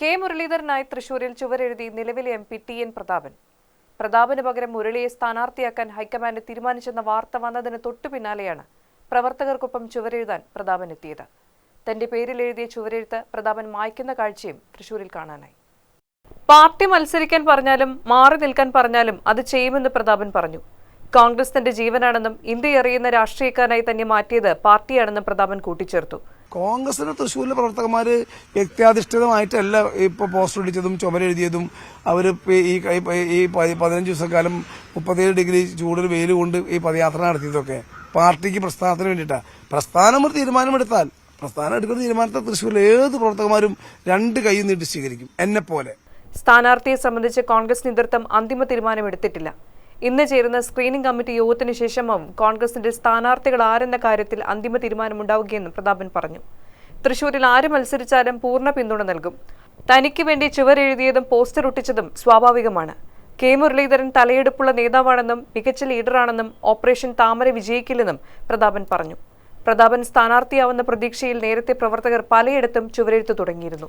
K മുരളീധരനായി തൃശൂരിൽ ചുവരെഴുതി നിലവിലെ M P T N Prathapan. Prathapan പകരം മുരളിയെ സ്ഥാനാർത്ഥിയാക്കാൻ ഹൈക്കമാൻഡ് തീരുമാനിച്ചെന്ന വാർത്ത വന്നതിന് തൊട്ടു പിന്നാലെയാണ് പ്രവർത്തകർക്കൊപ്പം ചുവരെഴുതാൻ പ്രതാപൻ എത്തിയത് തന്റെ പേരിൽ എഴുതിയ ചുവരെഴുത്ത് പ്രതാപൻ മായ്ക്കുന്ന കാഴ്ചയും തൃശൂരിൽ കാണാനായി. പാർട്ടി മത്സരിക്കാൻ പറഞ്ഞാലും മാറി നിൽക്കാൻ പറഞ്ഞാലും അത് ചെയ്യുമെന്ന് പ്രതാപൻ പറഞ്ഞു. കോൺഗ്രസ് തന്റെ ജീവനാണെന്നും ഇന്ത്യ അറിയുന്ന രാഷ്ട്രീയക്കാരനായി തന്നെ മാറ്റിയത് പാർട്ടിയാണെന്നും പ്രതാപൻ കൂട്ടിച്ചേർത്തു. കോൺഗ്രസിന്റെ തൃശ്ശൂരിലെ പ്രവർത്തകന്മാര് വ്യക്തിയാധിഷ്ഠിതമായിട്ടല്ല ഇപ്പൊ പോസ്റ്റർ അടിച്ചതും ചുമരെഴുതിയതും അവർ ഈ ഈ- ഈ പതി- പതിനഞ്ച് ദിവസക്കാലം മുപ്പത്തേഴ് ഡിഗ്രി ചൂടിൽ വെയിൽ കൊണ്ട് ഈ പദയാത്ര നടത്തിയതൊക്കെ. പാർട്ടിക്ക് പ്രസ്ഥാനത്തിന് വേണ്ടിയിട്ടാ. പ്രസ്ഥാനം ഒരു തീരുമാനമെടുത്താൽ പ്രസ്ഥാനം എടുക്കുന്ന തീരുമാനത്തെ തൃശ്ശൂരിലെ ഏത് പ്രവർത്തകന്മാരും രണ്ട് കൈ നീട്ടി സ്വീകരിക്കും. എന്നെ പോലെ സ്ഥാനാർത്ഥിയെ സംബന്ധിച്ച് കോൺഗ്രസ് നേതൃത്വം അന്തിമ തീരുമാനമെടുത്തിട്ടില്ല. ഇന്ന് ചേരുന്ന സ്ക്രീനിംഗ് കമ്മിറ്റി യോഗത്തിന് ശേഷമാവും കോൺഗ്രസിന്റെ സ്ഥാനാർത്ഥികൾ ആരെന്ന കാര്യത്തിൽ അന്തിമ തീരുമാനമുണ്ടാവുകയെന്നും പ്രതാപൻ പറഞ്ഞു. തൃശൂരിൽ ആര് മത്സരിച്ചാലും പൂർണ പിന്തുണ നൽകും. തനിക്ക് വേണ്ടി ചുവരെഴുതിയതും പോസ്റ്റർ ഒട്ടിച്ചതും സ്വാഭാവികമാണ്. കെ മുരളീധരൻ തലയെടുപ്പുള്ള നേതാവാണെന്നും മികച്ച ലീഡറാണെന്നും ഓപ്പറേഷൻ താമര വിജയിക്കില്ലെന്നും പ്രതാപൻ പറഞ്ഞു. പ്രതാപൻ സ്ഥാനാർത്ഥിയാവുന്ന പ്രതീക്ഷയിൽ നേരത്തെ പ്രവർത്തകർ പലയിടത്തും ചുവരെഴുത്തു തുടങ്ങിയിരുന്നു.